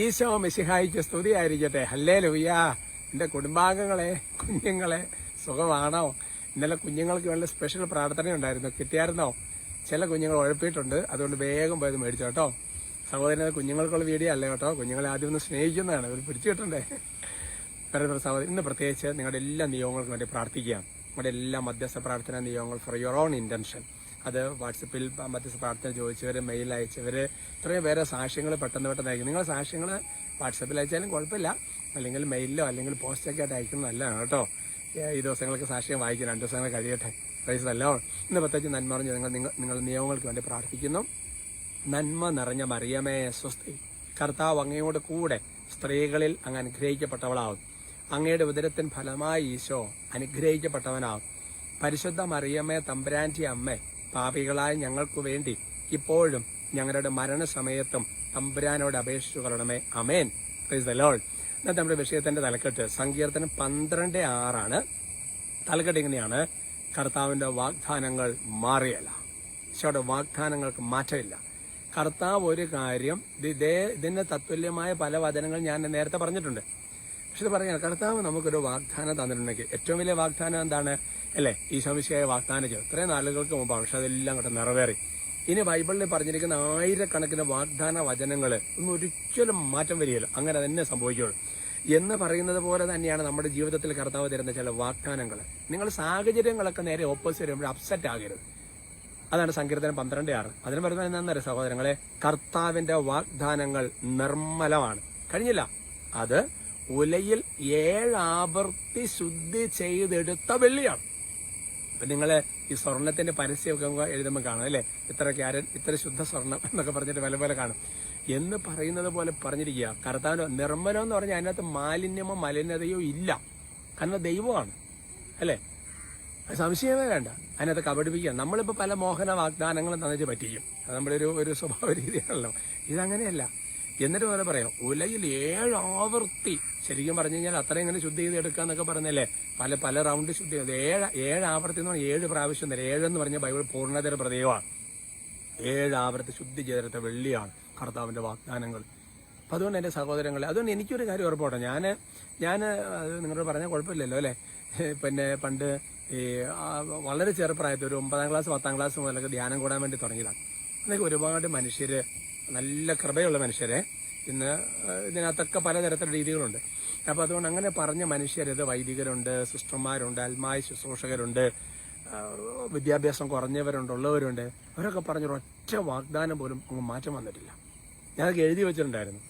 ഈശോ മിശിഹായിക്ക് സ്തുതിയായിരിക്കട്ടെ. ഹല്ലേ ലുയ്യ എന്റെ കുടുംബാംഗങ്ങളെ കുഞ്ഞുങ്ങളെ സുഖമാണോ? ഇന്നലെ കുഞ്ഞുങ്ങൾക്ക് വേണ്ട സ്പെഷ്യൽ പ്രാർത്ഥന ഉണ്ടായിരുന്നു കിട്ടിയായിരുന്നോ? ചില കുഞ്ഞുങ്ങൾ ഉഴപ്പിയിട്ടുണ്ട് അതുകൊണ്ട് വേഗം പോയത് മേടിച്ചു കേട്ടോ. സഹോദരൻ അത് കുഞ്ഞുങ്ങൾക്കുള്ള വീഡിയോ അല്ല കേട്ടോ? കുഞ്ഞുങ്ങളെ ആദ്യം ഒന്ന് സ്നേഹിക്കുന്നതാണ്. അവർ പിടിച്ചു കിട്ടണ്ടേ സഹോദരൻ ഇന്ന് പ്രത്യേകിച്ച് നിങ്ങളുടെ എല്ലാ നിയോഗങ്ങൾക്കും വേണ്ടി പ്രാർത്ഥിക്കുകയാണ്. നിങ്ങളുടെ എല്ലാ മധ്യസ്ഥ പ്രാർത്ഥന നിയോഗങ്ങൾ ഫോർ യുവർ ഓൺ ഇന്റൻഷൻ അത് വാട്സപ്പിൽ മറ്റ് പ്രാർത്ഥന ചോദിച്ചവർ മെയിൽ അയച്ചവർ ഇത്രയും പേരെ സാക്ഷ്യങ്ങൾ പെട്ടെന്ന് പെട്ടെന്ന് അയക്കും. നിങ്ങൾ സാക്ഷ്യങ്ങൾ വാട്സപ്പിൽ അയച്ചാലും കുഴപ്പമില്ല. അല്ലെങ്കിൽ മെയിലിലോ അല്ലെങ്കിൽ പോസ്റ്റൊക്കെ ആയിട്ട് അയക്കുന്നത് നല്ലതാണ് കേട്ടോ. ഈ ദിവസങ്ങളൊക്കെ സാക്ഷ്യം വായിക്കും. രണ്ട് ദിവസങ്ങൾ കഴിയട്ടെ. പ്രൈസ് അല്ലോ ഇന്ന് പ്രത്യേകിച്ച് നന്മ നിറഞ്ഞ നിങ്ങൾ നിങ്ങൾ നിങ്ങളുടെ നിയമങ്ങൾക്ക് വേണ്ടി പ്രാർത്ഥിക്കുന്നു. നന്മ നിറഞ്ഞ മറിയമേ സ്വസ്തി. കർത്താവ് അങ്ങയോട് കൂടെ സ്ത്രീകളിൽ അങ്ങ് അനുഗ്രഹിക്കപ്പെട്ടവളാവും. അങ്ങയുടെ ഉദരത്തിൻ ഫലമായി ഈശോ അനുഗ്രഹിക്കപ്പെട്ടവനാവും. പരിശുദ്ധ മറിയമ്മേ തമ്പുരാന്റെ അമ്മേ പാപികളായ ഞങ്ങൾക്കു വേണ്ടി ഇപ്പോഴും ഞങ്ങളുടെ മരണസമയത്തും തമ്പുരാനോട് അപേക്ഷിച്ചു കൊള്ളണമേ. അമേൻ പ്രൈസ് ദ ഇന്നത്തെ നമ്മുടെ വിഷയത്തിന്റെ തലക്കെട്ട് സങ്കീർത്തനം പന്ത്രണ്ട് ആറാണ്. തലക്കെട്ട് ഇങ്ങനെയാണ്. കർത്താവിന്റെ വാഗ്ദാനങ്ങൾ മാറിയല്ല. ഈശോയുടെ വാഗ്ദാനങ്ങൾക്ക് മാറ്റമില്ല. കർത്താവ് ഒരു കാര്യം ഇത് ഇതേ ഇതിന്റെ തത്തുല്യമായ പല വചനങ്ങൾ ഞാൻ നേരത്തെ പറഞ്ഞിട്ടുണ്ട്. പക്ഷെ പറയാം കർത്താവ് നമുക്കൊരു വാഗ്ദാനം തന്നിട്ടുണ്ടെങ്കിൽ ഏറ്റവും വലിയ വാഗ്ദാനം എന്താണ്? അല്ലേ? ഈ ശമിശയായ വാഗ്ദാനം ചെയ്തു. ഇത്രയും നാളുകൾക്ക് മുമ്പാണ്. പക്ഷെ അതെല്ലാം അങ്ങോട്ട് നിറവേറി. ഇനി ബൈബിളിൽ പറഞ്ഞിരിക്കുന്ന ആയിരക്കണക്കിന് വാഗ്ദാന വചനങ്ങൾ ഒന്നും ഒരിക്കലും മാറ്റം വരികയില്ല. അങ്ങനെ തന്നെ സംഭവിക്കുകയുള്ളൂ. എന്ന് പറയുന്നത് പോലെ തന്നെയാണ് നമ്മുടെ ജീവിതത്തിൽ കർത്താവ് തരുന്ന ചില വാഗ്ദാനങ്ങൾ നിങ്ങൾ സാഹചര്യങ്ങളൊക്കെ നേരെ ഓപ്പോസിറ്റ് വരുമ്പോൾ അപ്സെറ്റ് ആകരുത്. അതാണ് സങ്കീർത്തനം പന്ത്രണ്ട് ആറ്. അതിന് പറയുന്നത് എന്താണെന്നറിയ സഹോദരങ്ങളെ? കർത്താവിന്റെ വാഗ്ദാനങ്ങൾ നിർമ്മലമാണ്. കഴിഞ്ഞില്ല. അത് ഉലയിൽ ഏഴാവർത്തി ശുദ്ധി ചെയ്തെടുത്ത വെള്ളിയാണ്. ഇപ്പൊ നിങ്ങൾ ഈ സ്വർണത്തിന്റെ പരസ്യമൊക്കെ എഴുതുമ്പോൾ കാണും അല്ലേ? ഇത്ര ക്യാരൻ ഇത്ര ശുദ്ധ സ്വർണം എന്നൊക്കെ പറഞ്ഞിട്ട് വില പോലെ കാണും. എന്ന് പറയുന്നത് പോലെ പറഞ്ഞിരിക്കുക കർത്താവിന് നിർമ്മലം എന്ന് പറഞ്ഞാൽ അതിനകത്ത് മാലിന്യമോ മലിനതയോ ഇല്ല. കാരണം ദൈവമാണ്. അല്ലേ? സംശയമേ വേണ്ട. അതിനകത്ത് കബടിപ്പിക്കുക. നമ്മളിപ്പോൾ പല മോഹന വാഗ്ദാനങ്ങളും തന്നിട്ട് പറ്റിക്കും. അത് നമ്മുടെ ഒരു ഒരു സ്വഭാവ രീതിയാണല്ലോ. ഇതങ്ങനെയല്ല. എന്നിട്ട് വേറെ പറയാം ഉലയിൽ ഏഴ് ആവർത്തി ശരിക്കും പറഞ്ഞു കഴിഞ്ഞാൽ അത്ര ഇങ്ങനെ ശുദ്ധി ചെയ്ത് എടുക്കുക എന്നൊക്കെ പറഞ്ഞല്ലേ? പല പല റൗണ്ട് ശുദ്ധി ചെയ്ത് ഏഴ് ഏഴ് ആവർത്തി എന്ന് പറഞ്ഞാൽ ഏഴ് പ്രാവശ്യം തരാം ഏഴെന്ന് പറഞ്ഞ ബൈബിൾ പൂർണതര പ്രതിയമാണ് ഏഴ് ആവർത്തി ശുദ്ധി ചെയ്തെടുത്ത വെള്ളിയാണ് കർത്താവിന്റെ വാഗ്ദാനങ്ങൾ. അപ്പൊ അതുകൊണ്ട് എന്റെ സഹോദരങ്ങളെ അതുകൊണ്ട് എനിക്കൊരു കാര്യം ഉറപ്പോട്ടെ. ഞാൻ ഞാൻ നിങ്ങളോട് പറഞ്ഞാൽ കുഴപ്പമില്ലല്ലോ അല്ലേ? പിന്നെ പണ്ട് ഈ വളരെ ചെറുപ്രായത്തിൽ ഒരു ഒമ്പതാം ക്ലാസ് പത്താം ക്ലാസ് മുതലൊക്കെ ധ്യാനം കൂടാൻ വേണ്ടി തുടങ്ങിയതാണ്. അന്നൊക്കെ ഒരുപാട് മനുഷ്യര് നല്ല കൃപയുള്ള മനുഷ്യരെ. ഇന്ന് ഇതിനകത്തൊക്കെ പലതരത്തിലുള്ള രീതികളുണ്ട്. അപ്പോൾ അതുകൊണ്ട് അങ്ങനെ പറഞ്ഞ മനുഷ്യരത് വൈദികരുണ്ട് സിസ്റ്റർമാരുണ്ട് അൽമായ ശുശ്രൂഷകരുണ്ട് വിദ്യാഭ്യാസം കുറഞ്ഞവരുണ്ട് ഉള്ളവരുണ്ട് അവരൊക്കെ പറഞ്ഞ ഒറ്റ വാഗ്ദാനം പോലും അങ്ങ് മാറ്റം വന്നിട്ടില്ല. ഞാനൊക്കെ എഴുതി വെച്ചിട്ടുണ്ടായിരുന്നു.